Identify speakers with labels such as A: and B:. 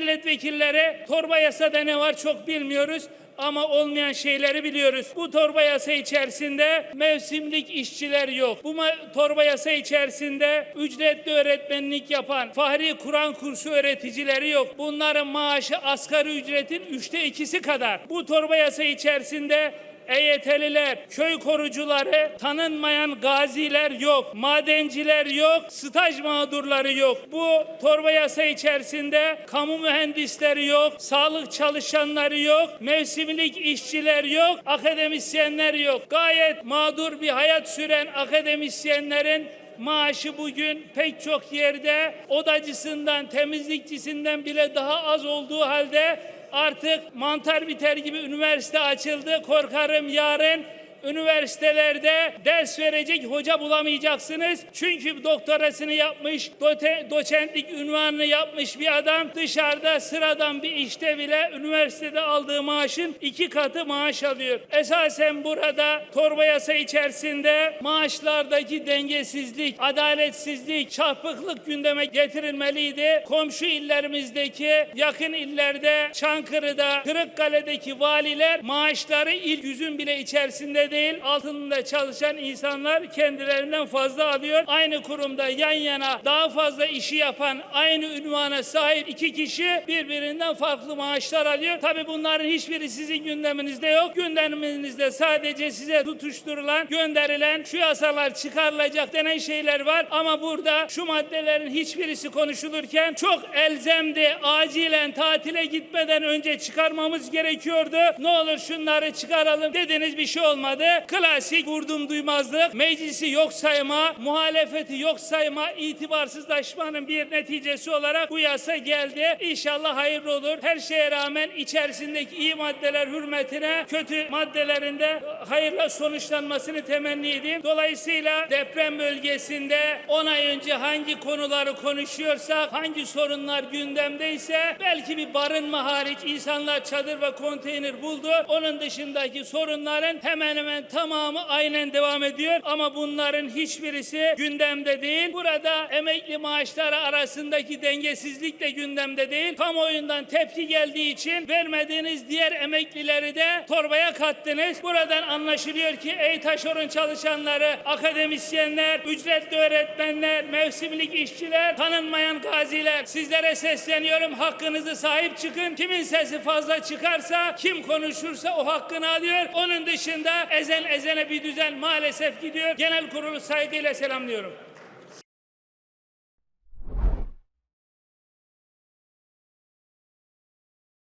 A: milletvekilleri torba yasada ne var çok bilmiyoruz ama olmayan şeyleri biliyoruz. Bu torba yasa içerisinde mevsimlik işçiler yok. Bu torba yasa içerisinde ücretli öğretmenlik yapan Fahri Kur'an kursu öğreticileri yok. Bunların maaşı asgari ücretin üçte ikisi kadar. Bu torba yasa içerisinde EYT'liler, köy korucuları, tanınmayan gaziler yok, madenciler yok, staj mağdurları yok. Bu torba yasa içerisinde kamu mühendisleri yok, sağlık çalışanları yok, mevsimlik işçiler yok, akademisyenler yok. Gayet mağdur bir hayat süren akademisyenlerin maaşı bugün pek çok yerde odacısından, temizlikçisinden bile daha az olduğu halde artık mantar biter gibi üniversite açıldı. Korkarım yarın üniversitelerde ders verecek hoca bulamayacaksınız. Çünkü doktorasını yapmış, dote, doçentlik ünvanını yapmış bir adam dışarıda sıradan bir işte bile üniversitede aldığı maaşın iki katı maaş alıyor. Esasen burada torba yasa içerisinde maaşlardaki dengesizlik, adaletsizlik, çarpıklık gündeme getirilmeliydi. Komşu illerimizdeki yakın illerde Çankırı'da, Kırıkkale'deki valiler maaşları ilk yüzün bile içerisinde değil, altında çalışan insanlar kendilerinden fazla alıyor. Aynı kurumda yan yana daha fazla işi yapan aynı ünvana sahip iki kişi birbirinden farklı maaşlar alıyor. Tabi bunların hiçbiri sizin gündeminizde yok. Gündeminizde sadece size tutuşturulan, gönderilen şu yasalar çıkarılacak denen şeyler var. Ama burada şu maddelerin hiçbirisi konuşulurken çok elzemdi. Acilen tatile gitmeden önce çıkarmamız gerekiyordu. Ne olur şunları çıkaralım dediniz bir şey olmadı. Klasik vurdum duymazlık, meclisi yok sayma, muhalefeti yok sayma, itibarsızlaşmanın bir neticesi olarak bu yasa geldi. İnşallah hayırlı olur. Her şeye rağmen içerisindeki iyi maddeler hürmetine kötü maddelerinde hayırla sonuçlanmasını temenni edeyim. Dolayısıyla deprem bölgesinde 10 ay önce hangi konuları konuşuyorsak, hangi sorunlar gündemdeyse belki bir barınma hariç insanlar çadır ve konteyner buldu. Onun dışındaki sorunların hemen hemen tamamı aynen devam ediyor ama bunların hiçbirisi gündemde değil. Burada emekli maaşları arasındaki dengesizlik de gündemde değil. Kamuoyundan tepki geldiği için vermediğiniz diğer emeklileri de torbaya kattınız. Buradan anlaşılıyor ki ey taşeron çalışanları, akademisyenler, ücretli öğretmenler, mevsimlik işçiler, tanınmayan gaziler sizlere sesleniyorum. Hakkınızı sahip çıkın. Kimin sesi fazla çıkarsa, kim konuşursa o hakkını alıyor. Onun dışında ezen ezene bir düzen maalesef gidiyor. Genel kurulu saygıyla selamlıyorum.